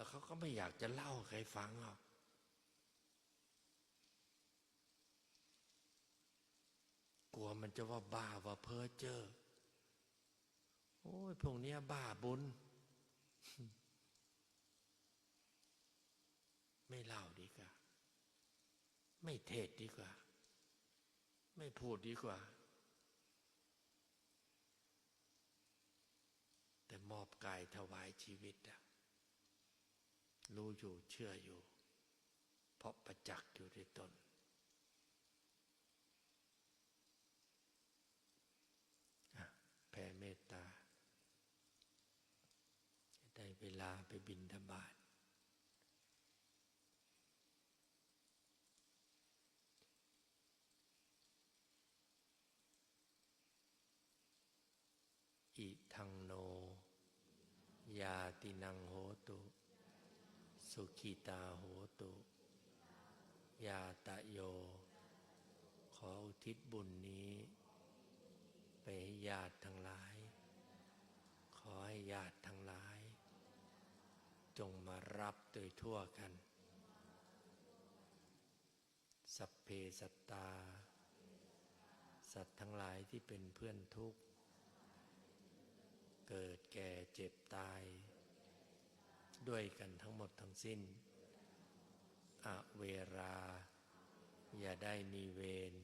แล้วเขาก็ไม่อยากจะเล่าใครฟังหรอกกลัวมันจะว่าบ้าว่าเพ้อเจ้อโอ้ยพวกเนี้ยบ้าบุญ ไม่เล่าดีกว่า ไม่เทศดีกว่า ไม่พูดดีกว่า แต่มอบกายถวายชีวิตอะ รู้อยู่เชื่ออยู่ เพราะประจักษ์อยู่ในตน แผ่เมตตาได้เวลาไปบินธบาตอิทังโน ยาตินังโหตุ สุขิตาโหตุ ยาตะโย ขออุทิศบุญนี้ ไปให้ญาติทั้งหลาย ขอให้ญาติทั้งหลาย จงมารับโดยทั่วกัน สัพเพสัตตา สัตว์ทั้งหลายที่เป็นเพื่อนทุกข์ เกิดแก่เจ็บตาย ด้วยกันทั้งหมดทั้งสิ้น อเวรา อย่าได้มีเวร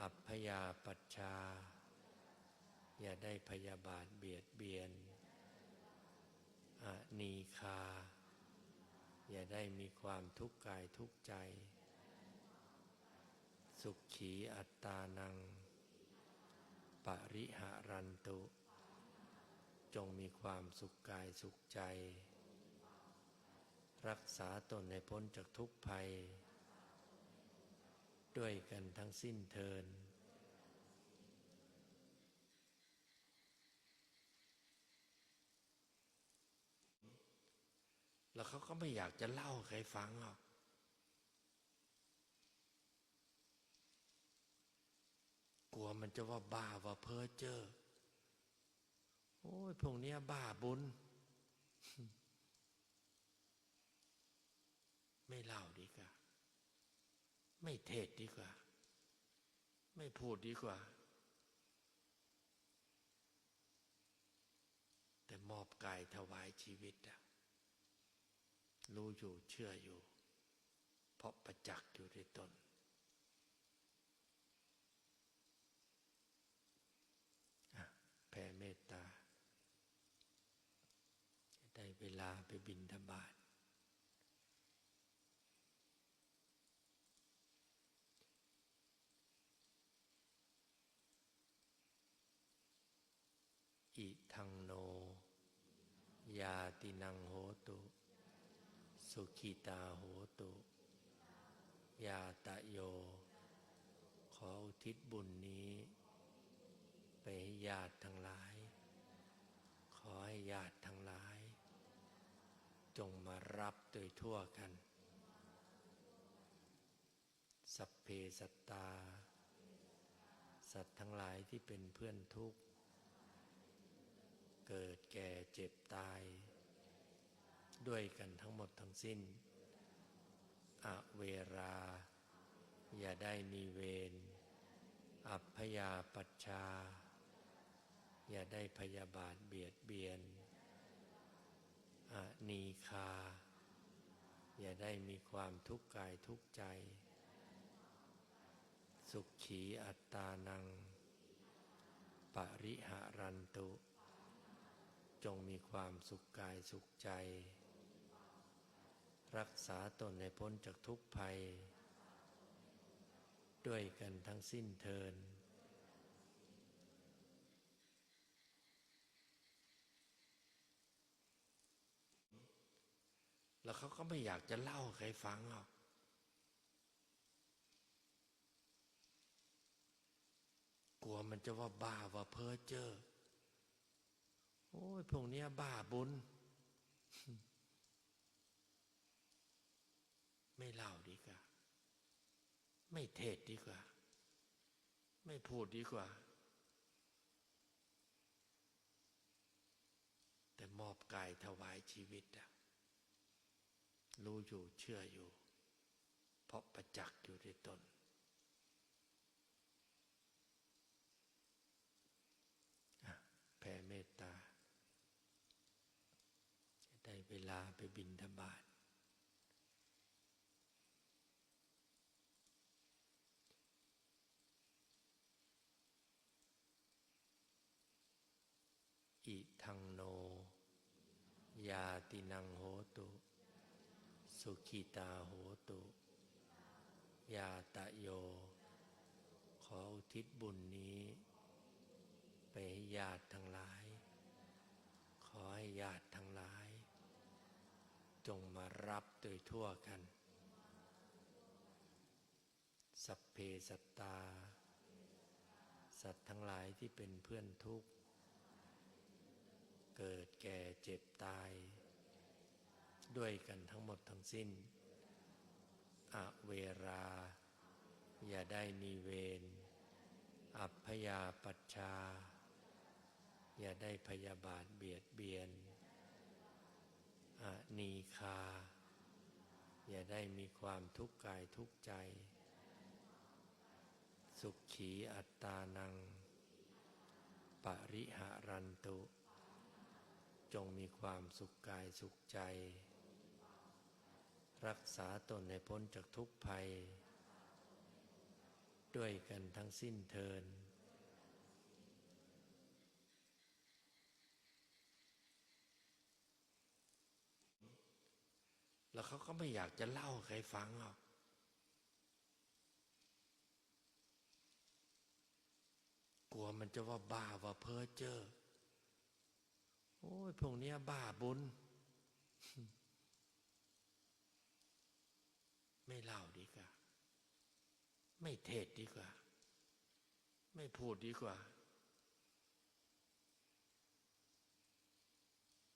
อัพยาปัชชา อย่าได้พยาบาทเบียดเบียน อนีคา อย่าได้มีความทุกข์กายทุกข์ใจ สุขขีอัตตานัง ปริหารันตุจงมีความสุขกายสุขใจ รักษาตนให้พ้นจากทุกภัย ด้วยกันทั้งสิ้นเทินแล้วเขาก็ไม่อยากจะเล่าใครฟังหรอก กลัวมันจะว่าบ้าว่าเพ้อเจ้อ โอ้ยพวกเนี้ยบ้าบุญ ไม่เล่าดีกว่า ไม่เทศดีกว่า ไม่พูดดีกว่า แต่มอบกายถวายชีวิตอะรู้อยู่เชื่ออยู่ เพราะประจักษ์อยู่ในตน แผ่เมตตาได้เวลาไปบินธบาตอิทังโน ยา ตินังโหตุ สุขิตาโหตุ ยาตะโย ขออุทิศบุญนี้ ไปให้ญาติทั้งหลาย ขอให้ญาติทั้งหลาย จงมารับโดยทั่วกัน สัพเพสัตตา สัตว์ทั้งหลายที่เป็นเพื่อนทุกข์เกิดแก่เจ็บตาย ด้วยกันทั้งหมดทั้งสิ้น อเวรา อย่าได้มีเวร อัพยาปัชชา อย่าได้พยาบาทเบียดเบียน อนีคา อย่าได้มีความทุกข์กายทุกข์ใจ สุขขีอัตตานัง ปริหารันตุ จงมีความสุขกายสุขใจ รักษาตนให้พ้นจากทุกภัย ด้วยกันทั้งสิ้นเทินแล้วเขาก็ไม่อยากจะเล่าใครฟังหรอก กลัวมันจะว่าบ้าว่าเพ้อเจ้อ โอ้ยพวกเนี้ยบ้าบุญ ไม่ เล่าดีกว่า ไม่เทศดีกว่า ไม่พูดดีกว่า แต่มอบกายถวายชีวิตอะรู้อยู่เชื่ออยู่ เพราะประจักษ์อยู่ในตน แผ่เมตตาได้เวลาไปบินธบาตอิทังโน ยา ตินังโหตุ สุขิตาโหตุ ยาตะโย ขออุทิศบุญนี้ ไปให้ญาติทั้งหลาย ขอให้ญาติทั้งหลาย จงมารับโดยทั่วกัน สัพเพสัตตา สัตว์ทั้งหลายที่เป็นเพื่อนทุกข์เกิดแก่เจ็บตาย ด้วยกันทั้งหมดทั้งสิ้น อเวรา อย่าได้มีเวร อัพยาปัชชา อย่าได้พยาบาทเบียดเบียน อนีคา อย่าได้มีความทุกข์กายทุกข์ใจ สุขขีอัตตานัง ปริหารันตุจงมีความสุขกายสุขใจ รักษาตนให้พ้นจากทุกภัย ด้วยกันทั้งสิ้นเทินแล้วเขาก็ไม่อยากจะเล่าใครฟังหรอก กลัวมันจะว่าบ้าว่าเพ้อเจ้อ โอ้ยพวกเนี้ยบ้าบุญ ไม่เล่าดีกว่า ไม่เทศดีกว่า ไม่พูดดีกว่า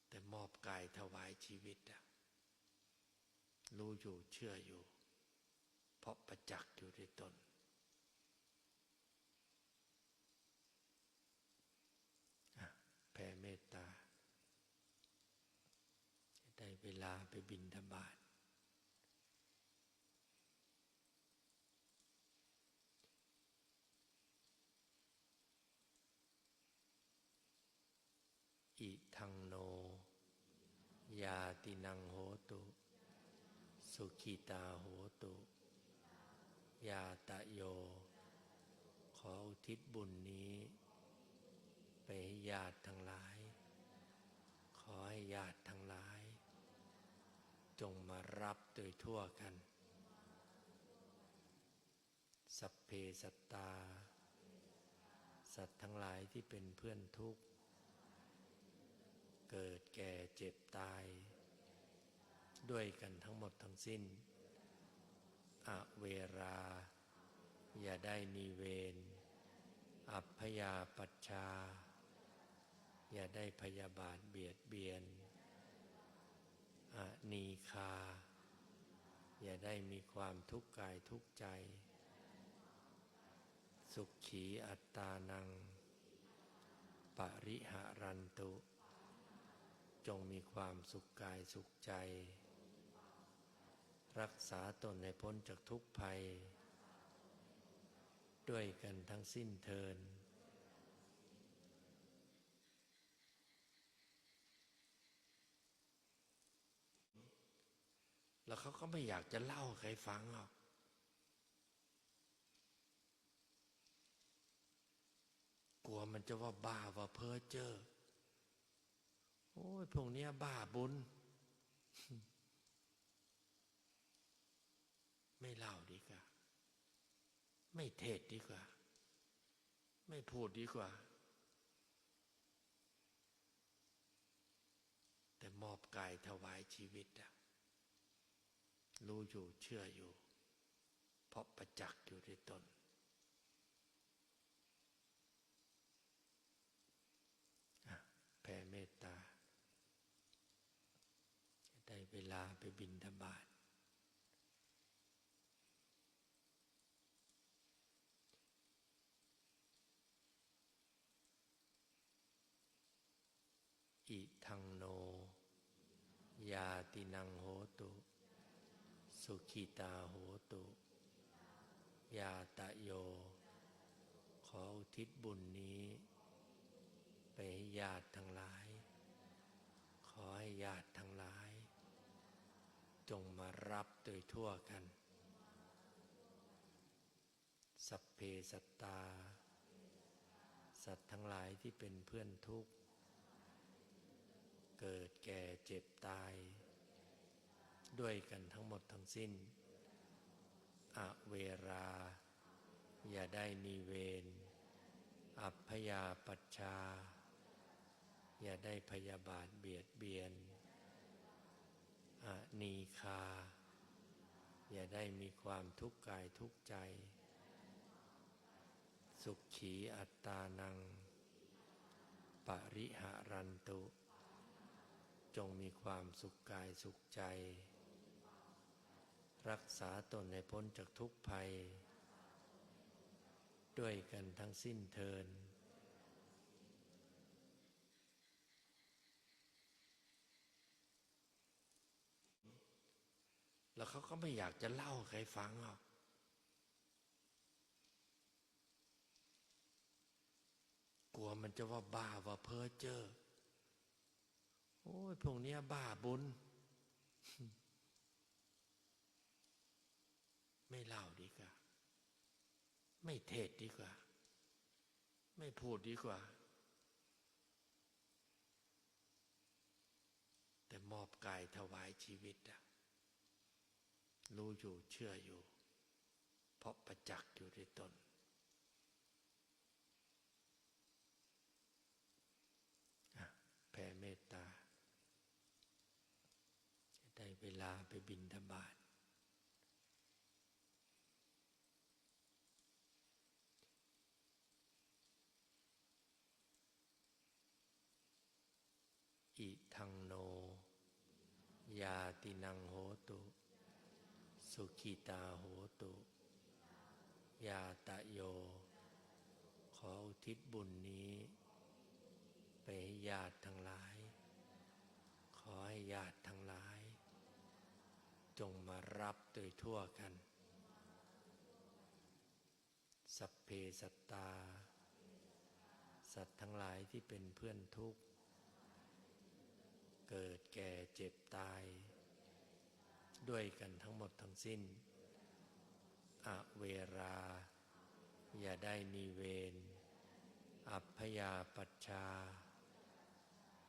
แต่มอบกายถวายชีวิตอะรู้อยู่เชื่ออยู่ เพราะประจักษ์อยู่ในตน แผ่เมตตาได้เวลาไปบินธบาตอิทังโน ยา ตินังโหตุ สุขิตาโหตุ ยาตะโย ขออุทิศบุญนี้ ไปให้ญาติทั้งหลาย ขอให้ญาติทั้งหลาย จงมารับโดยทั่วกัน สัพเพสัตตา สัตว์ทั้งหลายที่เป็นเพื่อนทุกข์เกิดแก่เจ็บตาย ด้วยกันทั้งหมดทั้งสิ้น อเวรา อย่าได้มีเวร อัพยาปัชชา อย่าได้พยาบาทเบียดเบียน อนีคา อย่าได้มีความทุกข์กายทุกข์ใจ สุขขีอัตตานัง ปริหารันตุ จงมีความสุขกายสุขใจ รักษาตนให้พ้นจากทุกภัย ด้วยกันทั้งสิ้นเทินแล้วเขาก็ไม่อยากจะเล่าใครฟังหรอก กลัวมันจะว่าบ้าว่าเพ้อเจ้อ โอ้ยพวกเนี้ยบ้าบุญ ไม่เล่าดีกว่า ไม่เทศดีกว่า ไม่พูดดีกว่า แต่มอบกายถวายชีวิตอะรู้อยู่เชื่ออยู่ เพราะประจักษ์อยู่ในตน แผ่เมตตาได้เวลาไปบินธบาตอิทังโน ยา ตินังโหตุ สุขิตาโหตุ ยาตะโย ขออุทิศบุญนี้ ไปให้ญาติทั้งหลาย ขอให้ญาติทั้งหลาย จงมารับโดยทั่วกัน สัพเพสัตตา สัตว์ทั้งหลายที่เป็นเพื่อนทุกข์เกิดแก่เจ็บตาย ด้วยกันทั้งหมดทั้งสิ้น อเวรา อย่าได้มีเวร อัพยาปัชชา อย่าได้พยาบาทเบียดเบียน อนีคา อย่าได้มีความทุกข์กายทุกข์ใจ สุขขีอัตตานัง ปริหารันตุ จงมีความสุขกายสุขใจ รักษาตนให้พ้นจากทุกภัย ด้วยกันทั้งสิ้นเทินแล้วเขาก็ไม่อยากจะเล่าใครฟังหรอก กลัวมันจะว่าบ้าว่าเพ้อเจ้อ โอ้ยพวกเนี้ยบ้าบุญ ไม่เล่าดีกว่า ไม่เทศดีกว่า ไม่พูดดีกว่า แต่มอบกายถวายชีวิตอะรู้อยู่เชื่ออยู่ เพราะประจักษ์อยู่ในตน แผ่เมตตาได้เวลาไปบินธบาตอิทังโน ยา ตินังโหตุ สุขิตาโหตุ ยาตะโย ขออุทิศบุญนี้ ไปให้ญาติทั้งหลาย ขอให้ญาติทั้งหลาย จงมารับโดยทั่วกัน สัพเพสัตตา สัตว์ทั้งหลายที่เป็นเพื่อนทุกข์เกิดแก่เจ็บตาย ด้วยกันทั้งหมดทั้งสิ้น อเวรา อย่าได้มีเวร อัพยาปัชชา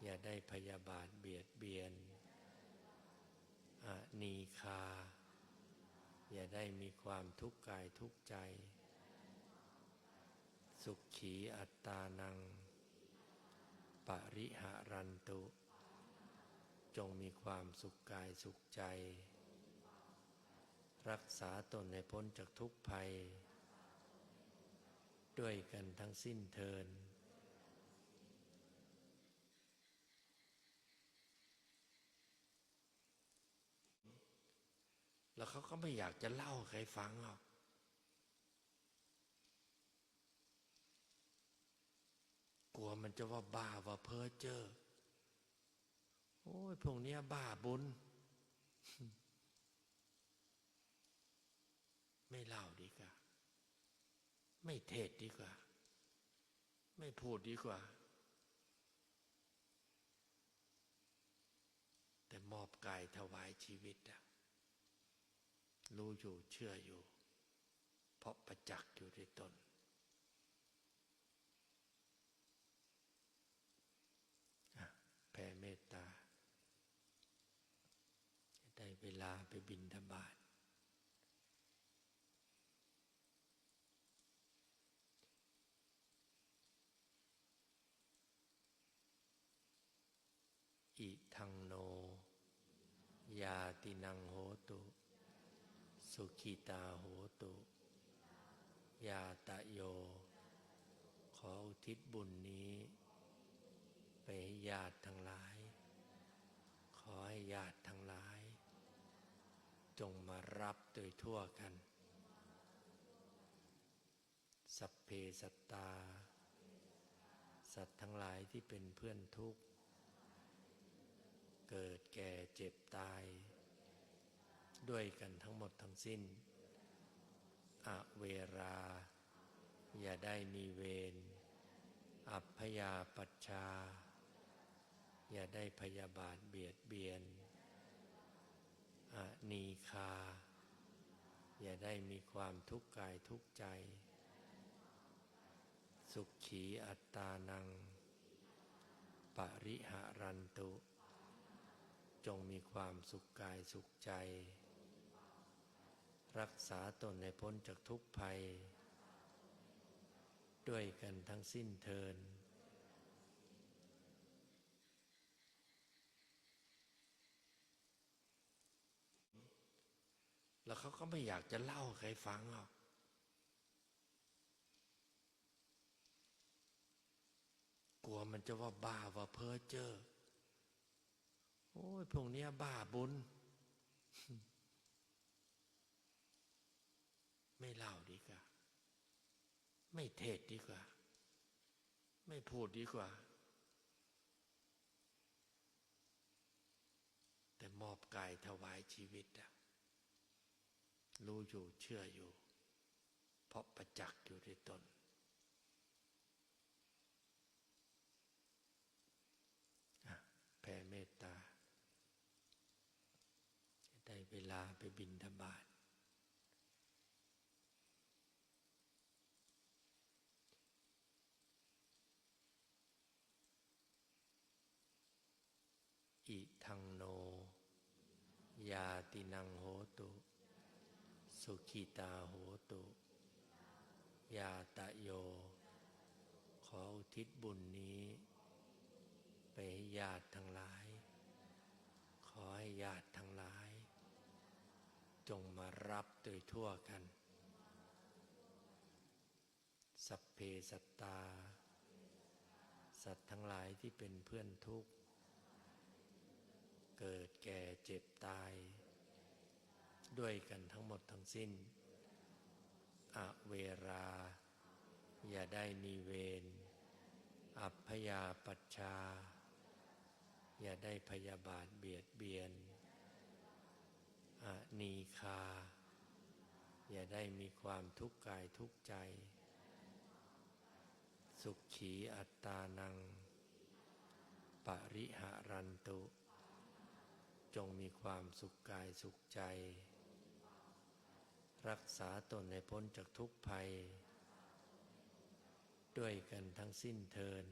อย่าได้พยาบาทเบียดเบียน อนีคา อย่าได้มีความทุกข์กายทุกข์ใจ สุขขีอัตตานัง ปริหารันตุ จงมีความสุขกายสุขใจ รักษาตนให้พ้นจากทุกภัย ด้วยกันทั้งสิ้นเทินแล้วเขาก็ไม่อยากจะเล่าใครฟังหรอก กลัวมันจะว่าบ้าว่าเพ้อเจ้อ โอ้ยพวกเนี้ยบ้าบุญ ไม่เล่าดีกว่า ไม่เทศดีกว่า ไม่พูดดีกว่า แต่มอบกายถวายชีวิตอะรู้อยู่เชื่ออยู่ เพราะประจักษ์อยู่ในตน แผ่เมตตาได้เวลาไปบินธบาตอิทังโน ยาตินังโหตุ สุขิตาโหตุยาตะโย ขออุทิศบุญนี้ ไปให้ญาติทั้งหลาย ขอให้ญาติทั้งหลาย จงมารับโดยทั่วกัน สัพเพสัตตา สัตว์ทั้งหลายที่เป็นเพื่อนทุกข์ เกิดแก่เจ็บตาย ด้วยกันทั้งหมดทั้งสิ้น อเวรา อย่าได้มีเวร อัพยาปัชชา อย่าได้พยาบาทเบียดเบียน อนีคา อย่าได้มีความทุกข์กายทุกข์ใจ สุขขีอัตตานัง ปริหารันตุจงมีความสุขกายสุขใจ รักษาตนในพ้นจากทุกภัย ด้วยกันทั้งสิ้นเทินแล้วเขาก็ไม่อยากจะเล่าให้ใครฟังหรอก กลัวมันจะว่าบ้าว่าเพ้อเจ้อ โอ้ยพวกเนี้ยบ้าบุญ ไม่เล่าดีกว่า ไม่เทศดีกว่า ไม่พูดดีกว่า แต่มอบกายถวายชีวิตอะรู้อยู่เชื่ออยู่ เพราะประจักษ์อยู่ในตน แผ่เมตตาได้เวลาไปบินธบาตอิทังโน ยา ตินังโหตุ สุขิตาโหตุ ยาตะโย ขออุทิศบุญนี้ ไปให้ญาติทั้งหลาย ขอให้ญาติทั้งหลาย จงมารับโดยทั่วกัน สัพเพสัตตา สัตว์ทั้งหลายที่เป็นเพื่อนทุกข์เกิดแก่เจ็บตาย ด้วยกันทั้งหมดทั้งสิ้น อเวรา อย่าได้มีเวร อัพยาปัชชา อย่าได้พยาบาทเบียดเบียน อนีคา อย่าได้มีความทุกข์กายทุกข์ใจ สุขขีอัตตานัง ปริหารันตุ จงมีความสุขกายสุขใจ รักษาตนในพ้นจากทุกภัย ด้วยกันทั้งสิ้นเทิน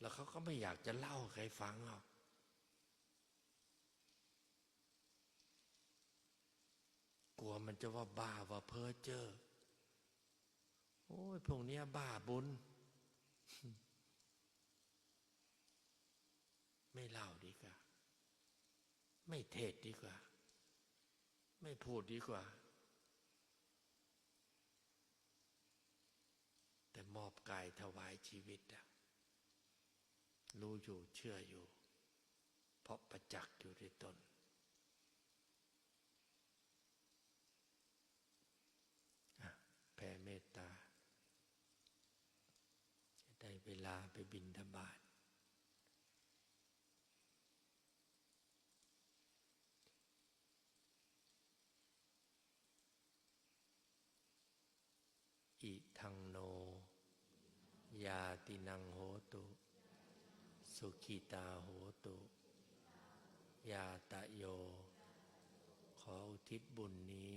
แล้วเขาก็ไม่อยากจะเล่าให้ใครฟังหรอก กลัวมันจะว่าบ้าว่าเพ้อเจ้อ โอ้ยพวกเนี้ยบ้าบุญ ไม่เล่าดีกว่า ไม่เทศดีกว่า ไม่พูดดีกว่า แต่มอบกายถวายชีวิตอะรู้อยู่เชื่ออยู่ เพราะประจักษ์อยู่ในตน แผ่เมตตา จะได้เวลาไปบินธบาตอิทังโน ยาตินังโหตุ สุขิตาโหตุยาตะโย ขออุทิศบุญนี้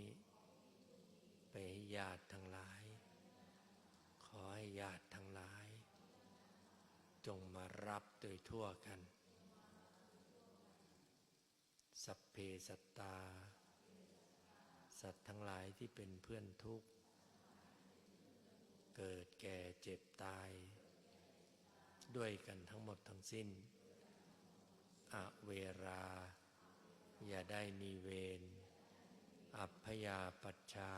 ไปให้ญาติทั้งหลาย ขอให้ญาติทั้งหลาย จงมารับโดยทั่วกัน สัพเพสัตตา สัตว์ทั้งหลายที่เป็นเพื่อนทุกข์ เกิดแก่เจ็บตาย ด้วยกันทั้งหมดทั้งสิ้น อเวรา อย่าได้มีเวร อัพยาปัชชา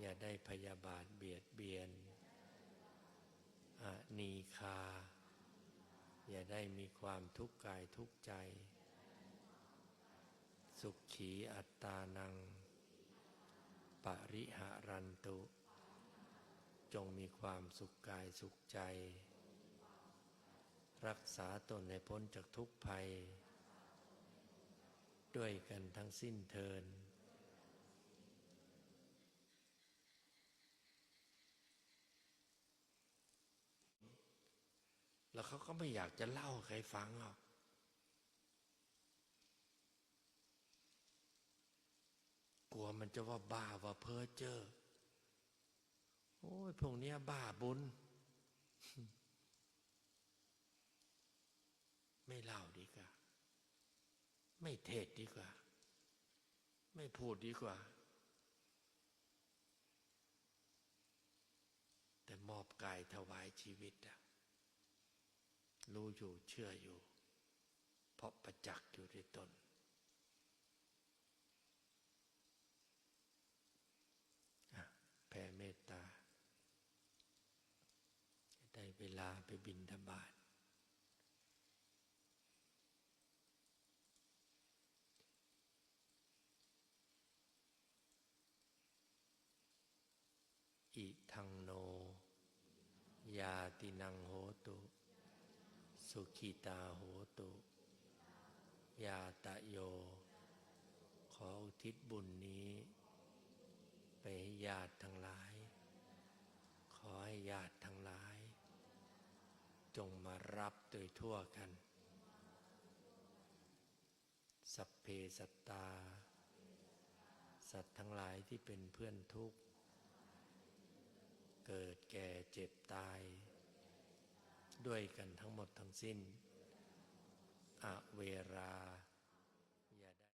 อย่าได้พยาบาทเบียดเบียน อนีคา อย่าได้มีความทุกข์กายทุกข์ใจ สุขขีอัตตานัง ปริหารันตุจจงมีความสุขกายสุขใจ รักษาตนให้พ้นจากทุกภัย ด้วยกันทั้งสิ้นเทินแล้วเขาก็ไม่อยากจะเล่าให้ใครฟังหรอก กลัวมันจะว่าบ้าว่าเพ้อเจ้อ โอ้ยพวกเนี้ยบ้าบุญ ไม่เล่าดีกว่า ไม่เทศดีกว่า ไม่พูดดีกว่า แต่มอบกายถวายชีวิตอะรู้อยู่เชื่ออยู่ เพราะประจักษ์อยู่ในตน แผ่เมตตาได้เวลาไปบินธบาตอิทังโน ยา ตินังโหตุ สุขิตาโหตุ ยาตะโย ขออุทิศบุญนี้ ไปให้ญาติทั้งหลาย ขอให้ญาติทั้งหลาย จงมารับโดยทั่วกัน สัพเพสัตตา สัตว์ทั้งหลายที่เป็นเพื่อนทุกข์เกิดแก่เจ็บตาย ด้วยกันทั้งหมดทั้งสิ้น อเวรา